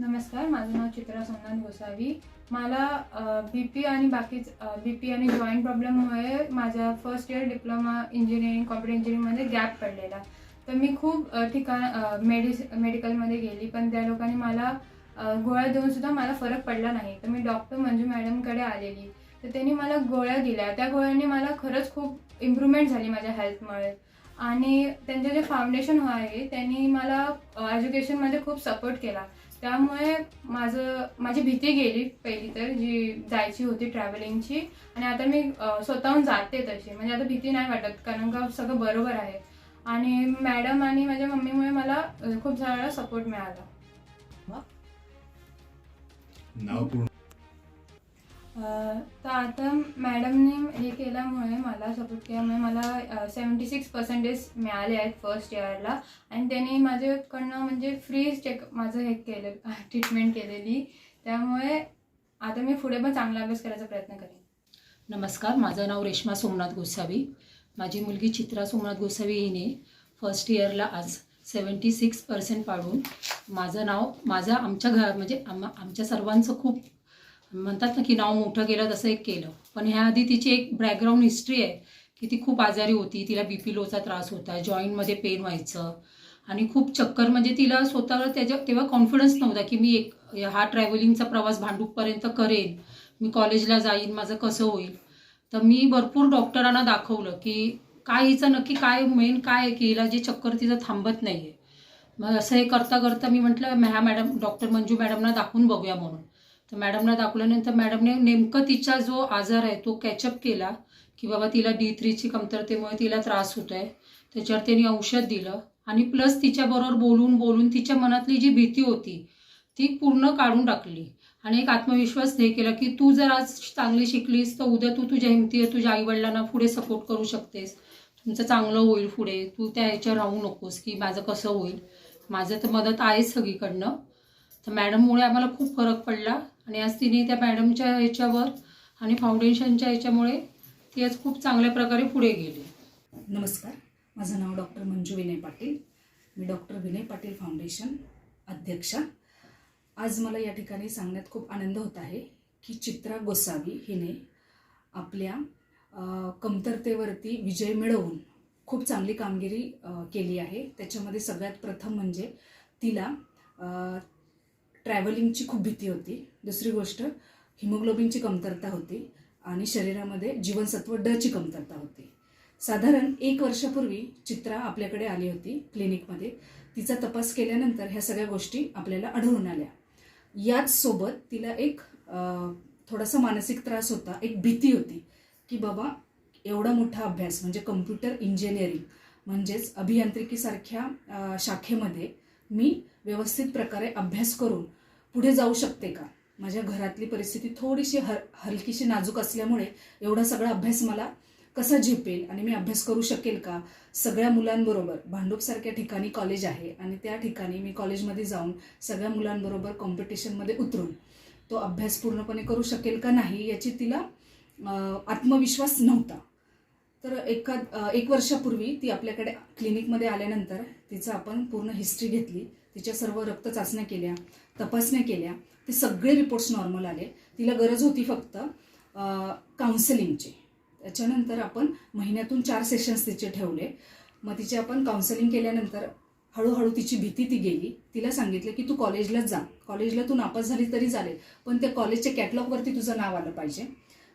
नमस्कार माझं नाव चित्रा सोमनाथ गोसावी. मला बी पी आणि बाकीच बी पी आणि जॉईंट प्रॉब्लेममुळे माझ्या first year diploma engineering computer इंजिनिअरिंगमध्ये गॅप पडलेला. तर मी खूप ठिकाण मेडिस मेडिकलमध्ये गेली पण त्या लोकांनी मला गोळ्या देऊन सुद्धा मला फरक पडला नाही. तर मी डॉक्टर मंजू मॅडमकडे आलेली. तर त्यांनी मला गोळ्या दिल्या. त्या गोळ्यांनी मला खरंच खूप इम्प्रूव्हमेंट झाली माझ्या हेल्थमुळे आणि त्यांचं जे फाउंडेशन आहे त्यांनी मला एज्युकेशनमध्ये खूप सपोर्ट केला. त्यामुळे माझं माझी भीती गेली पहिली तर जी जायची होती ट्रॅव्हलिंगची आणि आता मी स्वतःहून जाते तशी. म्हणजे आता भीती नाही वाटत कारण का सगळं बरोबर आहे. आणि मॅडम आणि माझ्या मम्मीमुळे मला खूप सारा सपोर्ट मिळाला. नाव पूर्ण तर आता मॅडमने हे केल्यामुळे मला सपोर्ट केल्यामुळे मला सेवन्टी सिक्स पर्सेंटेज मिळाले आहेत फर्स्ट इयरला आणि त्यांनी माझ्याकडनं म्हणजे फ्री चेक माझं हे केलं ट्रीटमेंट केलेली. त्यामुळे आता मी पुढे पण चांगला अभ्यास करायचा प्रयत्न करेन. नमस्कार माझं नाव रेश्मा सोमनाथ गोसावी. माझी मुलगी चित्रा सोमनाथ गोसावी हिने फर्स्ट इयरला आज सेवन्टी सिक्स पर्सेंट पाडून माझं नाव माझं आमच्या घर म्हणजे आम आमच्या सर्वांचं खूप म्हणतात ना की नाव मोठं केलं तसं एक केलं. पण ह्याआधी तिची एक बॅकग्राऊंड हिस्ट्री आहे की ती खूप आजारी होती तिला बी पी लोचा त्रास होता जॉईंटमध्ये पेन व्हायचं. आणि खूप चक्कर म्हणजे तिला स्वतःला त्याच्या तेव्हा कॉन्फिडन्स नव्हता की मी एक हा ट्रॅव्हलिंगचा प्रवास भांडूपपर्यंत करेन. मी कॉलेजला जाईन माझं कसं होईल? तर मी भरपूर डॉक्टरांना दाखवलं की काय हिचं नक्की काय मेन काय आहे की हिला जे चक्कर तिचं थांबत नाही आहे मग असं हे करता करता मी म्हटलं ह्या मॅडम डॉक्टर मंजू मॅडमना दाखवून बघूया म्हणून. तर मॅडमला दाखवल्यानंतर मॅडमने नेमकं तिचा जो आजार आहे तो कॅचअप केला की बाबा तिला डी थ्रीची कमतरतेमुळे तिला त्रास होत आहे त्याच्यावर त्यांनी औषध दिलं आणि प्लस तिच्याबरोबर बोलून बोलून तिच्या मनातली जी भीती होती ती पूर्ण काढून टाकली. आणि एक आत्मविश्वास हे केला की तू जर आज चांगली शिकलीस तर उद्या तू तुझ्या हिमतीवर तुझ्या आईवडिलांना पुढे सपोर्ट करू शकतेस. तुमचं चांगलं होईल पुढे. तू त्या ह्याच्यावर राहू नकोस की माझं कसं होईल. माझं तर मदत आहेच सगळीकडनं. तर मॅडममुळे आम्हाला खूप फरक पडला. आणि आज तिने त्या मॅडमच्या ह्याच्यावर आणि फाउंडेशनच्या ह्याच्यामुळे ती आज खूप चांगल्या प्रकारे पुढे गेली. नमस्कार. माझं नाव डॉक्टर मंजू विनय पाटील. मी डॉक्टर विनय पाटील फाउंडेशन अध्यक्षा. आज मला या ठिकाणी सांगण्यात खूप आनंद होत आहे की चित्रा गोसावी हिने आपल्या कमतरतेवरती विजय मिळवून खूप चांगली कामगिरी केली आहे. त्याच्यामध्ये सगळ्यात प्रथम म्हणजे तिला ट्रॅव्हलिंगची खूप भीती होती. दुसरी गोष्ट हिमोग्लोबिनची कमतरता होती आणि शरीरामध्ये जीवनसत्व डची कमतरता होती. साधारण एक वर्षापूर्वी चित्रा आपल्याकडे आली होती क्लिनिकमध्ये. तिचा तपास केल्यानंतर ह्या सगळ्या गोष्टी आपल्याला आढळून आल्या. याच सोबत तिला एक थोडासा मानसिक त्रास होता एक भीती होती की बाबा एवढा मोठा अभ्यास म्हणजे कम्प्युटर इंजिनिअरिंग म्हणजेच अभियांत्रिकीसारख्या शाखेमध्ये मी व्यवस्थित प्रकारे अभ्यास करून पुढे जाऊ शकते का? माझ्या घरातली परिस्थिती थोडीशी हर हलकीशी नाजूक असल्यामुळे एवढा सगळा अभ्यास मला कसा झेपेल आणि मी अभ्यास करू शकेल का? सगळ्या मुलांबरोबर भांडूपसारख्या ठिकाणी कॉलेज आहे आणि त्या ठिकाणी मी कॉलेजमध्ये जाऊन सगळ्या मुलांबरोबर कॉम्पिटिशनमध्ये उतरून तो अभ्यास पूर्णपणे करू शकेल का नाही याची तिला आत्मविश्वास नव्हता. तर एका एक वर्षापूर्वी ती आपल्याकडे क्लिनिकमध्ये आल्यानंतर तिचं आपण पूर्ण हिस्ट्री घेतली. तिच्या सर्व रक्त चाचण्या केल्या तपासण्या केल्या. ते सगळे रिपोर्ट्स नॉर्मल आले. तिला गरज होती फक्त काउन्सिलिंगची त्याच्यानंतर आपण महिन्यातून चार सेशन्स तिचे ठेवले. मग तिचे आपण काउन्सिलिंग केल्यानंतर हळूहळू तिची भीती ती गेली. तिला सांगितलं की तू कॉलेजलाच जा. कॉलेजला तू नापास झाली तरी चालेल पण त्या कॉलेजच्या कॅटलॉगवरती तुझं नाव आलं पाहिजे.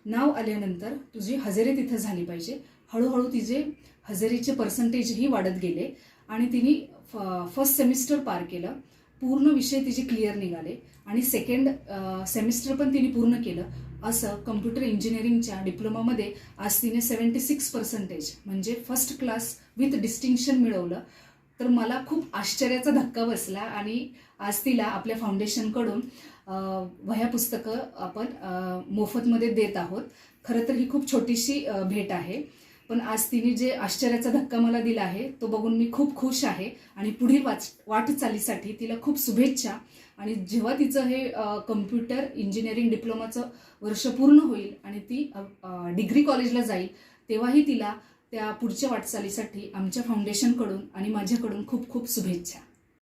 नाव आल्यानंतर तुझी हजेरी तिथं झाली पाहिजे. हळूहळू तिचे हजेरीचे पर्सेंटेजही वाढत गेले आणि तिने फर्स्ट सेमिस्टर पार केलं. पूर्ण विषय तिचे क्लिअर निघाले. आणि सेकंड सेमिस्टर पण तिने पूर्ण केलं. असं कम्प्युटर इंजिनिअरिंगच्या डिप्लोमामध्ये आज तिने सेवन्टी सिक्स पर्सेंटेज म्हणजे फर्स्ट क्लास विथ डिस्टिंक्शन मिळवलं. तर मला खूप आश्चर्याचा धक्का बसला आणि आज तिला आपल्या फाउंडेशनकडून वह्या पुस्तकं आपण मोफतमध्ये देत आहोत. खरं तर ही खूप छोटीशी भेट आहे. पण आज तिने जे आश्चर्याचा धक्का मला दिला आहे तो बघून मी खूप खुश आहे आणि पुढील वाच वाटचालीसाठी तिला खूप शुभेच्छा. आणि जेव्हा तिचं हे कम्प्युटर इंजिनिअरिंग डिप्लोमाचं वर्ष पूर्ण होईल आणि ती डिग्री कॉलेजला जाईल तेव्हाही तिला त्या पुढच्या वाटचालीसाठी आमच्या फाउंडेशनकडून आणि माझ्याकडून खूप खूप शुभेच्छा.